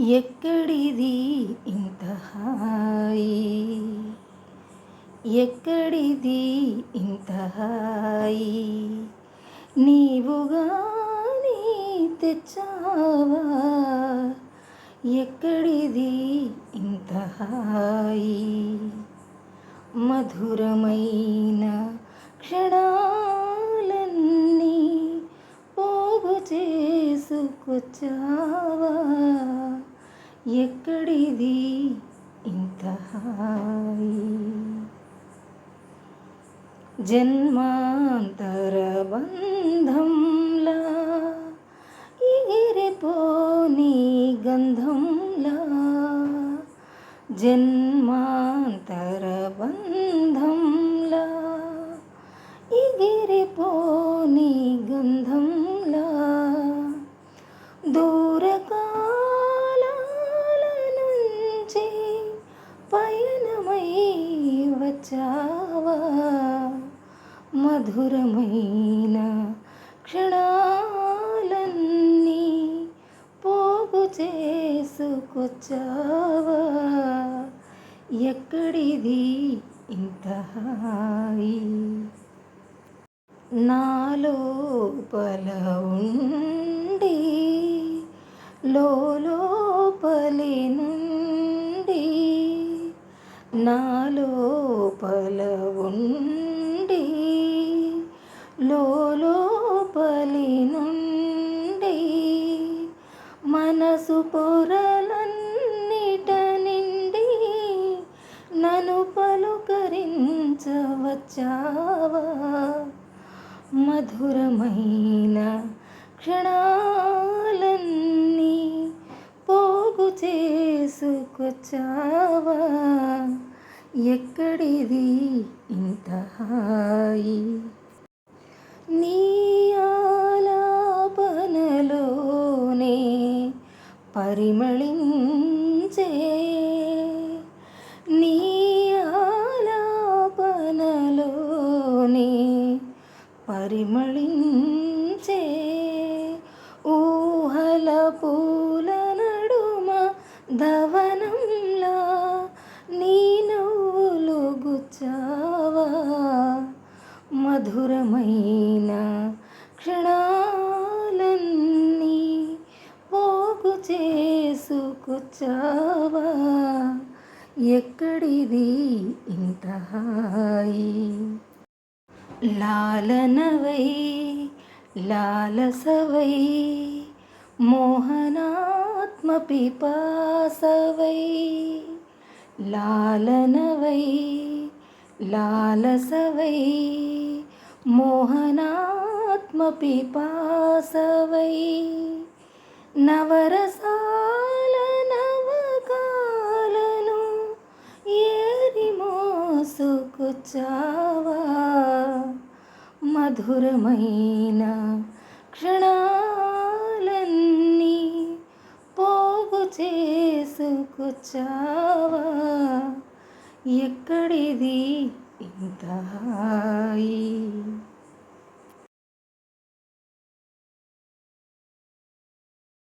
ఎక్కడిది ఇంత హాయి? ఎక్కడిది ఇంత హాయి? నీవుగాని తెచ్చావా? ఎక్కడిది ఇంత హాయి? మధురమైన క్షణాలన్నీ పోగు చేసుకొచ్చావా? ఎక్కడిది? ఇంత హాయి. జన్మాంతర బంధంలా ఎగిరిపోని గంధంలా. జన్మాంతర బంధంలా ఎగిరిపోని గంధంలా. మధురమైన క్షణాలన్నీ పోగు చేసుకొచ్చావా? ఎక్కడిది ఇంత హాయి? నాలోపల ఉండి లోపలి నుండి నాలోపల ఉండి లోపలి నుండి మనసు పొరలన్నిట నిండి నన్ను పలుకరించవచ్చావా? మధురమైన క్షణాలన్నీ పోగు చేసుకొచ్చావా? ఎక్కడిది ఇంత హాయి? పరిమళించే నీ ఆలాపనలోనే పరిమళించే ఊహల పూల నడుమ ధవనంలా నీ నవ్వులు గుచ్చావా మధురమై చేసుకొచ్చావా ఎక్కడిది ఇంత హాయి లాలనవై లాలసవై మోహనాత్మ పిపాసవై లాలనవై లాలసవై మోహనాత్మ మధురమైన క్షణాలన్నీ పోగు చేసుకొచ్చావా? ఎక్కడిది ఇంత హాయి?